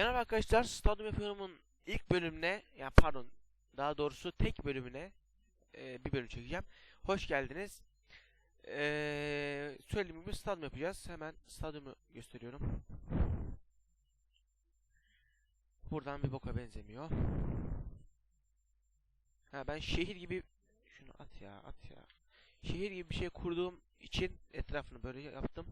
Merhaba arkadaşlar, Stadyum Yapıyorum'un ilk bölümüne, ya pardon, daha doğrusu tek bölümüne e, bir bölüm çekeceğim. Hoş geldiniz. E, söylediğim gibi stadyum yapacağız. Hemen stadyumu gösteriyorum. Buradan bir boka benzemiyor. Ha ben şehir gibi şunu at ya, at ya. Şehir gibi bir şey kurduğum için etrafını böyle yaptım.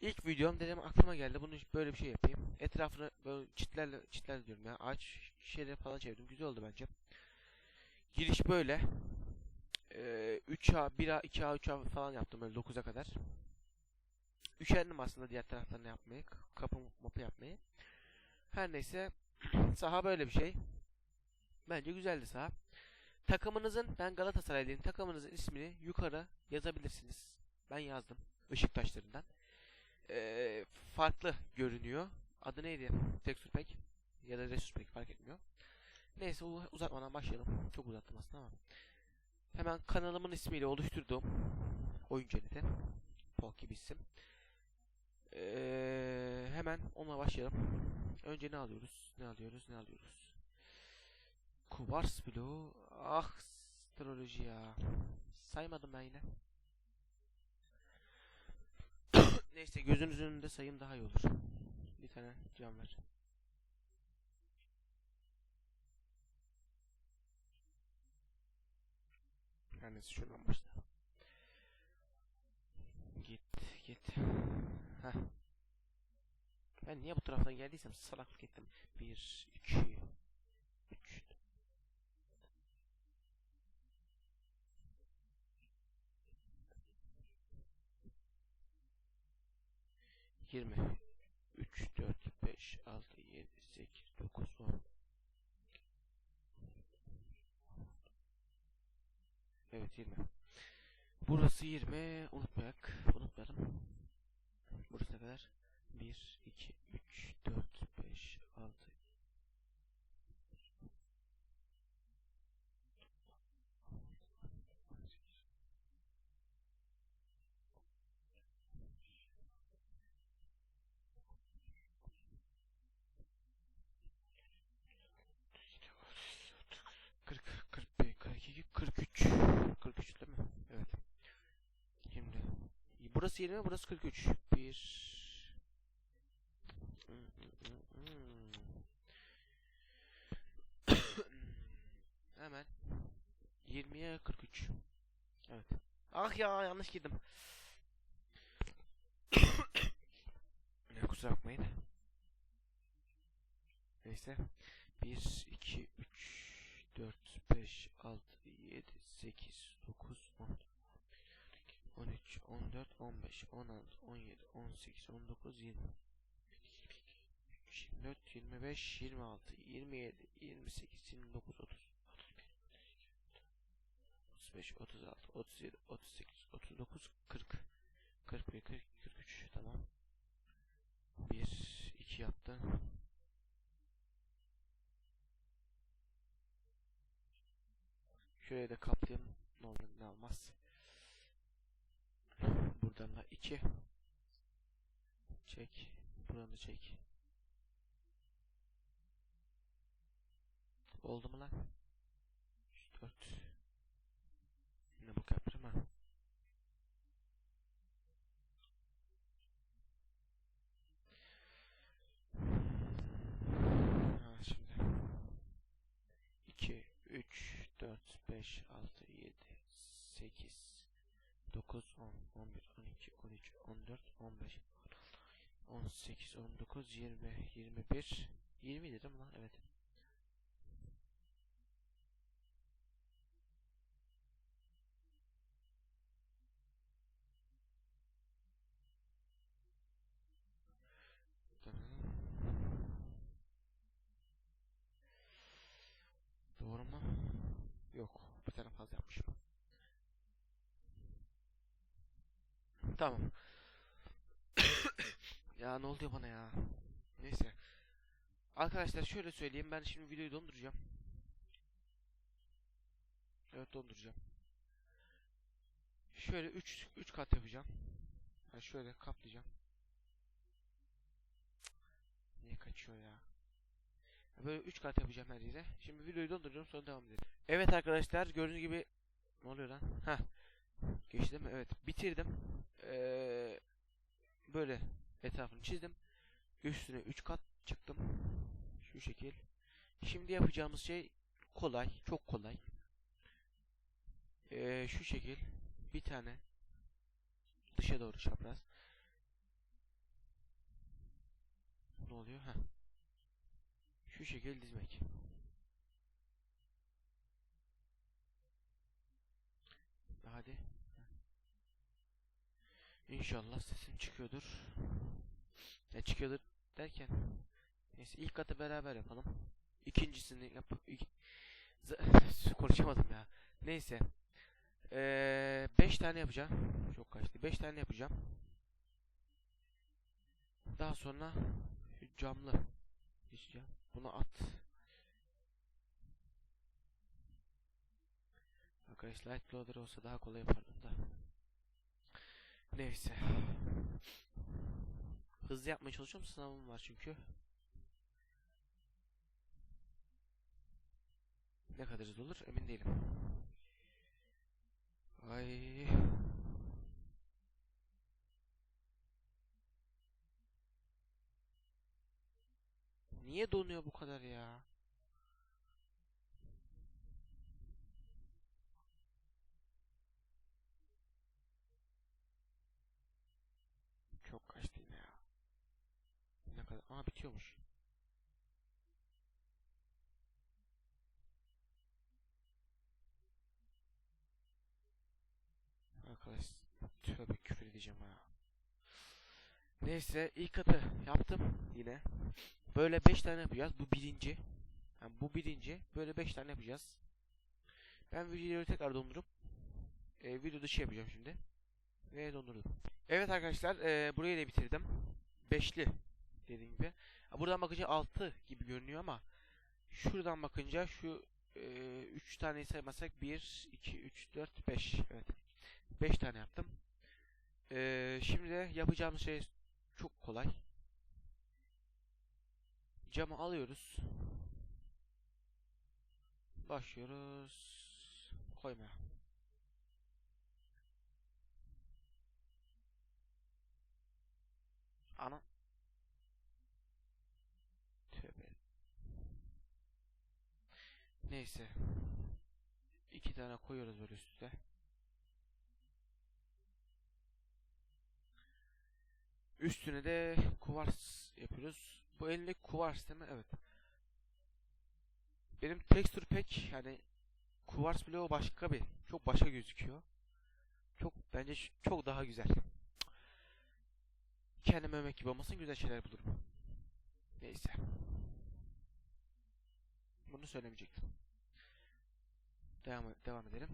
İlk videom dedim aklıma geldi bunu böyle bir şey yapayım. Etrafını böyle çitlerle çitler diyorum ya ağaç şeyleri falan çevirdim. Güzel oldu bence. Giriş böyle. Ee, 3A, 1A, 2A, 3A falan yaptım böyle 9'a kadar. Üşendim aslında diğer taraflarını yapmayı. Kapı mapı yapmayı. Her neyse saha böyle bir şey. Bence güzeldi saha. Takımınızın ben Galatasaraylıyım. Takımınızın ismini yukarı yazabilirsiniz. Ben yazdım. Işıktaşlarından eee, farklı görünüyor. Adı neydi? Texture Pack ya da Resource Pack fark etmiyor. Neyse uzatmadan başlayalım. Çok uzattım aslında ama. Hemen kanalımın ismiyle oluşturduğum oyun cenneti. Pok gibi isim. Eee, hemen onunla başlayalım. Önce ne alıyoruz? Ne alıyoruz? Ne alıyoruz? Kuvars bloğu. Ah, astroloji ya. Saymadım ben yine. Neyse gözünüzün önünde sayayım daha iyi olur. Bir tane cam ver. Her neyse şuradan başla. Git git. Heh. Ben niye bu taraftan geldiysem salaklık ettim. 1, 2, 3, 20 3 4 5 6 7 8 9 10 Evet 20 Burası 20 unutmayak unutmayalım. Burası kadar? 1 2 3 4 5 6 Burası yirmi, burası kırk üç. Bir. Hemen 20'ye 43. Evet. Ah ya yanlış girdim. Kusura bakmayın. Neyse. 1 2 3 4 5 6 7 8 9 10 13 14 15 16 17 18 19 20 24, 25, 26, 27, 28, 29, 30, 31, 35, 36, 37, 38, 39, 40, 41, 42, 43. Tamam. 1, 2 yaptı. Şuraya da kaplayalım. Ne olur ne olmaz. Buradan da 2. Çek. Buradan da çek. Oldu mu lan? 4 Ne bu yaptım ha? Şimdi 2 3 4 5 6 7 8 9 10 11 12 13 14 15 18 19 20 21 20 dedim lan evet Doğru mu? Yok. Bir tane fazla yapmışım. Tamam. Ya ne oluyor bana ya? Neyse. Arkadaşlar şöyle söyleyeyim. Ben şimdi videoyu donduracağım. Evet donduracağım. Şöyle 3 3 kat yapacağım. Ha şöyle kaplayacağım. Niye kaçıyor ya? Böyle 3 kat yapacağım her yere. Şimdi videoyu donduruyorum sonra devam edelim. Evet arkadaşlar gördüğünüz gibi ne oluyor lan? Ha. Geçti mi? Evet. Bitirdim. Ee, böyle etrafını çizdim. Üstüne 3 kat çıktım. Şu şekil. Şimdi yapacağımız şey kolay. Çok kolay. Ee, şu şekil. Bir tane dışa doğru çapraz. Ne oluyor? Ha. Şu şekil dizmek. Hadi. İnşallah sesim çıkıyordur. Ya çıkıyordur derken neyse ilk katı beraber yapalım. İkincisini yap ik- konuşamadım ya. Neyse. 5 tane yapacağım. Çok kaçtı. 5 tane yapacağım. Daha sonra camlı diyeceğim. Bunu at. Arkadaşlar light loader olsa daha kolay yapardım da. Neyse. Hızlı yapmaya çalışıyorum. Sınavım var çünkü. Ne kadar hızlı olur emin değilim. Ay. Niye donuyor bu kadar ya? Çok kaçtı yine ya. Ne kadar? Aa bitiyormuş. Arkadaş tövbe küfür edeceğim ha. Neyse ilk katı yaptım yine. Böyle 5 tane yapacağız. Bu birinci. Yani bu birinci. Böyle 5 tane yapacağız. Ben videoyu tekrar dondurup e, video dışı yapacağım şimdi. Ve dondurdum. Evet arkadaşlar e, burayı da bitirdim. Beşli dediğim gibi. Buradan bakınca 6 gibi görünüyor ama şuradan bakınca şu 3 taneyi saymazsak 1, 2, 3, 4, 5. Evet. 5 tane yaptım. E, şimdi de yapacağımız şey çok kolay. Camı alıyoruz. Başlıyoruz. Koymaya. Ana. Tövbe. Neyse. İki tane koyuyoruz böyle üstte. Üstüne de kuvars yapıyoruz. Bu elindeki kuvars değil mi? Evet. Benim texture pack yani kuvars bloğu başka bir. Çok başka gözüküyor. Çok bence çok daha güzel. Kendime övmek gibi olmasın güzel şeyler bulurum. Neyse. Bunu söylemeyecektim. Devam, devam edelim.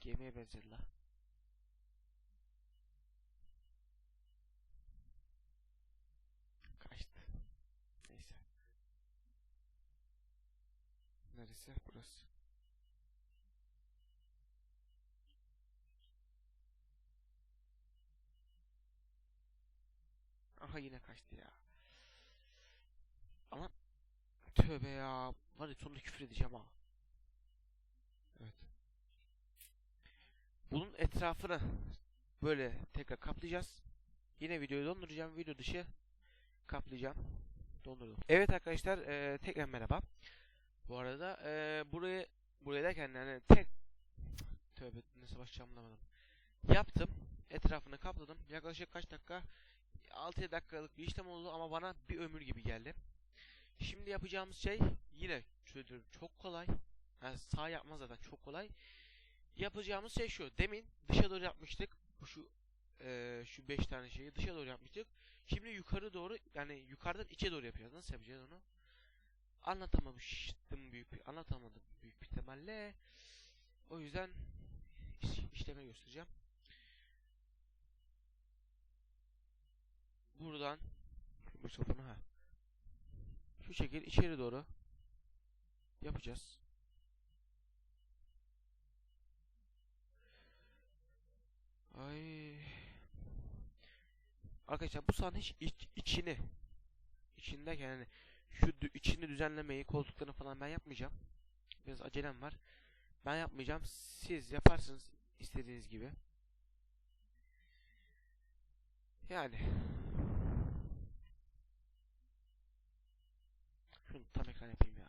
Gemiye benzer la. Kaçtı. Neyse. Neresi? Burası. Aha yine kaçtı ya. Ama tövbe ya. Var ya sonunda küfür edeceğim ha. Evet. Bunun etrafını böyle tekrar kaplayacağız. Yine videoyu donduracağım. Video dışı kaplayacağım. Dondurdum. Evet arkadaşlar eee, tekrar merhaba. Bu arada eee burayı buraya derken yani tek tövbe nasıl başlayacağımı bulamadım. Yaptım. Etrafını kapladım. Yaklaşık kaç dakika? 6 dakikalık bir işlem oldu ama bana bir ömür gibi geldi. Şimdi yapacağımız şey yine şöyle çok kolay. Yani sağ yapma zaten çok kolay. Yapacağımız şey şu. Demin dışa doğru yapmıştık. Bu şu eee, şu 5 tane şeyi dışa doğru yapmıştık. Şimdi yukarı doğru yani yukarıdan içe doğru yapacağız. Nasıl yapacağız onu? Anlatamamıştım büyük bir anlatamadım büyük bir ihtimalle. O yüzden iş- işleme göstereceğim. Buradan mikrofonu ha. Şu şekil içeri doğru yapacağız. Ay. Arkadaşlar bu sahanın hiç iç- içini içinde yani şu içini düzenlemeyi koltuklarını falan ben yapmayacağım. Biraz acelem var. Ben yapmayacağım. Siz yaparsınız istediğiniz gibi. Yani şunu tam ekran yapayım ya.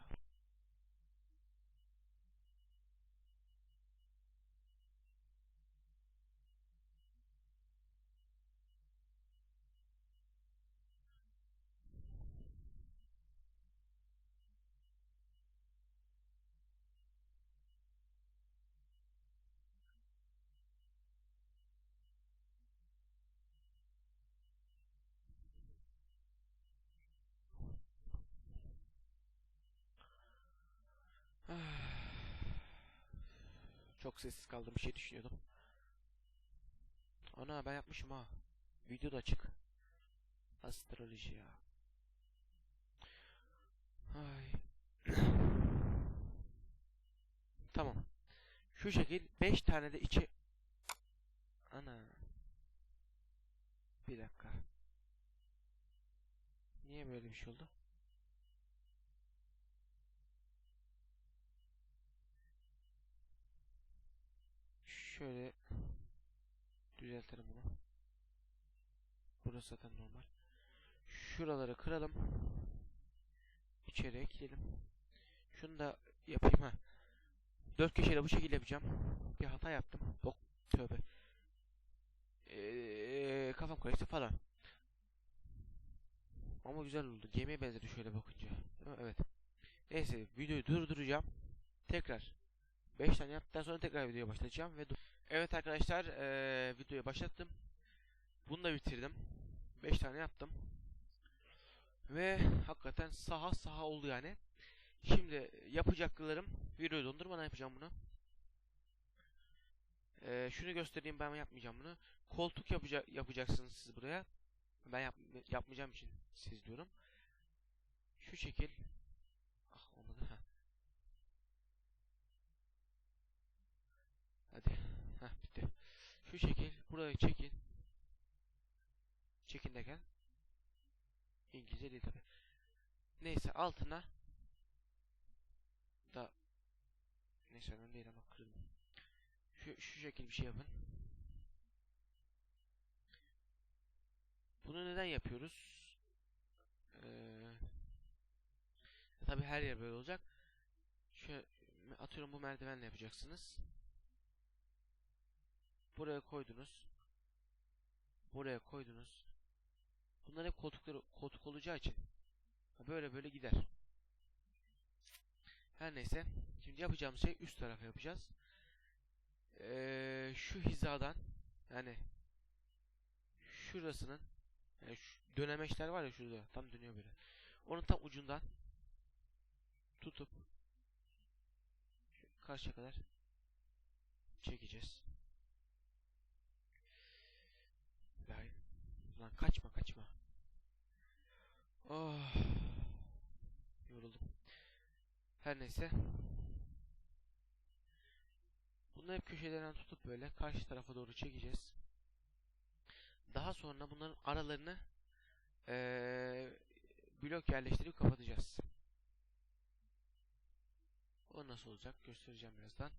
Çok sessiz kaldım bir şey düşünüyordum. Ana ben yapmışım ha. Video da açık. Astroloji ya. Ay. Tamam. Şu şekil 5 tane de içi Ana. Bir dakika. Niye böyle bir şey oldu? Şöyle düzeltelim bunu. Burası zaten normal. Şuraları kıralım. İçeri ekleyelim. Şunu da yapayım ha. Dört köşeyle bu şekilde yapacağım. Bir hata yaptım. Bok tövbe. Ee, kafam karıştı falan. Ama güzel oldu. Gemiye benzedi şöyle bakınca. Evet. Neyse videoyu durduracağım. Tekrar 5 tane yaptıktan sonra tekrar videoya başlayacağım ve dur- Evet arkadaşlar eee videoyu başlattım. Bunu da bitirdim. 5 tane yaptım. Ve hakikaten saha saha oldu yani. Şimdi yapacaklarım videoyu dondurmadan yapacağım bunu. Eee, şunu göstereyim ben yapmayacağım bunu. Koltuk yapacak yapacaksınız siz buraya. Ben yap yapmayacağım için siz diyorum. Şu şekil. Ah olmadı ha. Hadi. Heh bitti. Şu buraya çekin. Çekin derken İngilizce değil tabi. Neyse altına da neyse önemli değil ama kırdım. Şu, şu şekil bir şey yapın. Bunu neden yapıyoruz? Ee, tabi her yer böyle olacak. Şöyle atıyorum bu merdivenle yapacaksınız. Buraya koydunuz. Buraya koydunuz. Bunlar hep koltukları koltuk olacağı için böyle böyle gider. Her neyse. Şimdi yapacağımız şey üst tarafa yapacağız. Ee, şu hizadan yani şurasının yani şu dönemeçler var ya şurada tam dönüyor böyle. Onun tam ucundan tutup karşıya kadar çekeceğiz. Lan, lan kaçma kaçma. Oh. Yoruldum. Her neyse. Bunları hep köşelerinden tutup böyle karşı tarafa doğru çekeceğiz. Daha sonra bunların aralarını eee, blok yerleştirip kapatacağız. O nasıl olacak göstereceğim birazdan.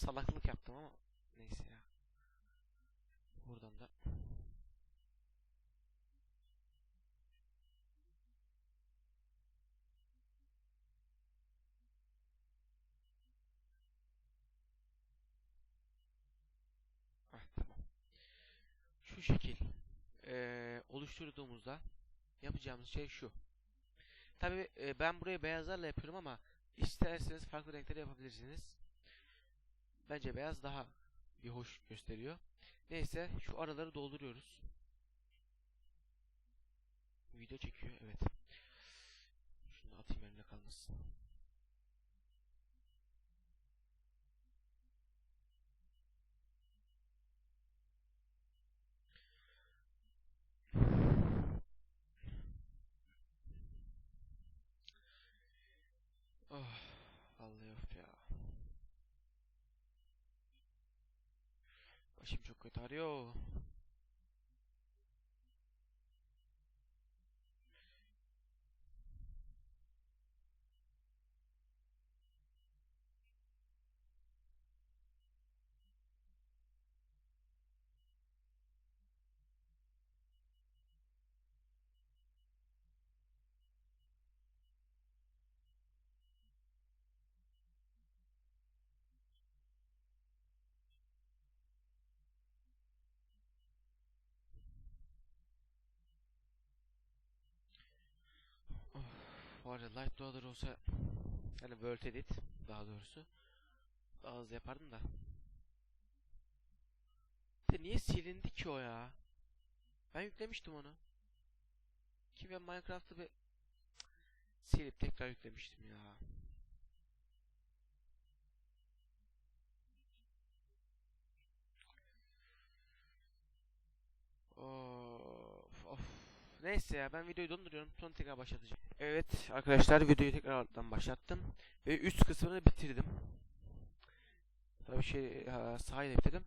Salaklık yaptım ama neyse ya. Buradan da Ah. Şu şekil eee, oluşturduğumuzda yapacağımız şey şu. Tabi ben burayı beyazlarla yapıyorum ama isterseniz farklı renkleri yapabilirsiniz. Bence beyaz daha bir hoş gösteriyor. Neyse şu araları dolduruyoruz. Video çekiyor evet. Şunu atayım elimde kalmasın. secretario var ya Light Loader olsa hani World Edit daha doğrusu daha hızlı yapardım da. De niye silindi ki o ya? Ben yüklemiştim onu. Ki ben Minecraft'ı bir silip tekrar yüklemiştim ya. Of. Neyse ya ben videoyu donduruyorum sonra tekrar başlatacağım. Evet arkadaşlar videoyu tekrardan başlattım ve üst kısmını bitirdim. Tabii şey da bitirdim.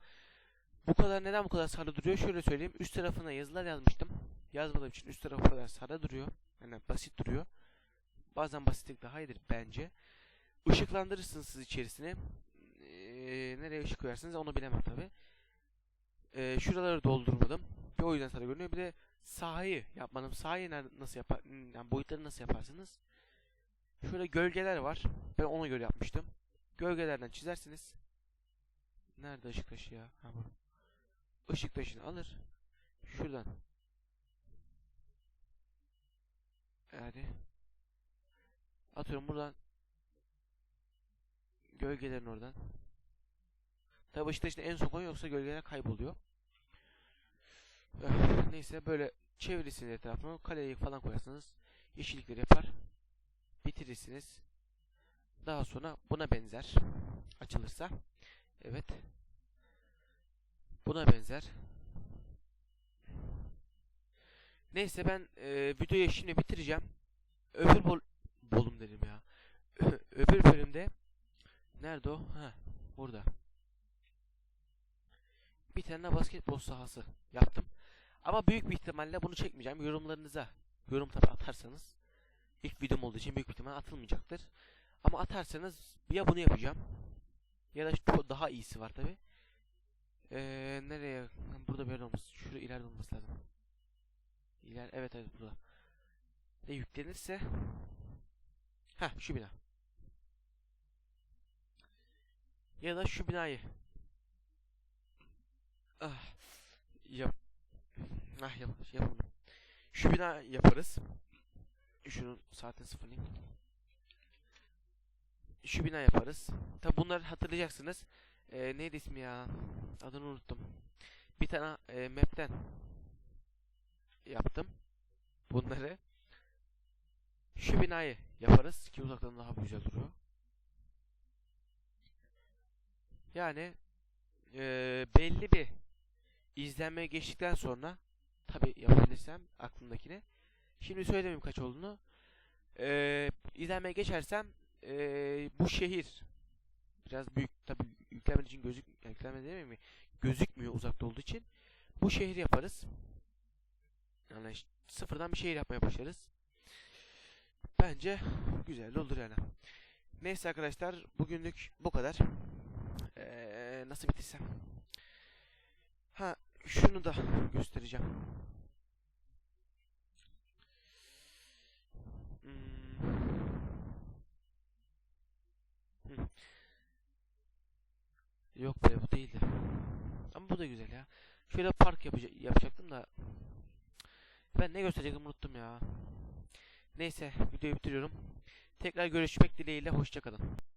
Bu kadar neden bu kadar sarı duruyor? Şöyle söyleyeyim. Üst tarafına yazılar yazmıştım. Yazmadığım için üst tarafı kadar sarı duruyor. Yani basit duruyor. Bazen basitlik daha iyidir bence. Işıklandırırsınız siz içerisine. Ee, nereye ışık koyarsınız onu bilemem tabi. Ee, şuraları doldurmadım. Ve o yüzden sarı görünüyor. Bir de sahayı yapmadım. Sahayı nasıl yapar, yani boyutları nasıl yaparsınız? Şöyle gölgeler var. Ben ona göre yapmıştım. Gölgelerden çizersiniz. Nerede ışık taşı ya? Ha bu. Işık taşını alır. Şuradan. Yani atıyorum buradan gölgelerin oradan. Tabi ışık taşını en son koyun yoksa gölgeler kayboluyor. Eh, Neyse böyle çevirirsiniz etrafını. Kaleyi falan koyarsınız. Yeşillikleri yapar. Bitirirsiniz. Daha sonra buna benzer. Açılırsa. Evet. Buna benzer. Neyse ben e, videoyu şimdi bitireceğim. Öbür bol bolum dedim ya. Öbür bölümde nerede o? Ha, burada. Bir tane basketbol sahası yaptım. Ama büyük bir ihtimalle bunu çekmeyeceğim. Yorumlarınıza yorum tabi atarsanız ilk videom olduğu için büyük bir ihtimalle atılmayacaktır. Ama atarsanız ya bunu yapacağım ya da şu daha iyisi var tabi. Ee, nereye? Burada böyle olması. Şurada ileride olması lazım. İler evet evet burada. Ne yüklenirse ha şu bina. Ya da şu binayı. Ah. Yap. Ah yap yapamadım. Şu bina yaparız. Şunun saatin sıfırlayayım. Şu bina yaparız. Tabi bunları hatırlayacaksınız. Ee, neydi ismi ya? Adını unuttum. Bir tane e, map'ten yaptım. Bunları. Şu binayı yaparız ki uzaktan daha güzel duruyor. Yani e, belli bir izlenmeye geçtikten sonra tabi yapabilirsem aklımdakini. Şimdi söylemeyeyim kaç olduğunu. E, izlenmeye geçersem e, bu şehir biraz büyük tabi yüklenmen için gözük yüklenme değil mi? Gözükmüyor uzakta olduğu için. Bu şehri yaparız. Yani sıfırdan bir şehir yapmaya başlarız. Bence güzel olur yani. Neyse arkadaşlar bugünlük bu kadar. Ee, nasıl bitirsem? Ha şunu da göstereceğim. Hmm. Yok be bu değildi. Ama bu da güzel ya. Şöyle park yapacak yapacaktım da ben ne gösterecektim unuttum ya. Neyse videoyu bitiriyorum. Tekrar görüşmek dileğiyle hoşçakalın.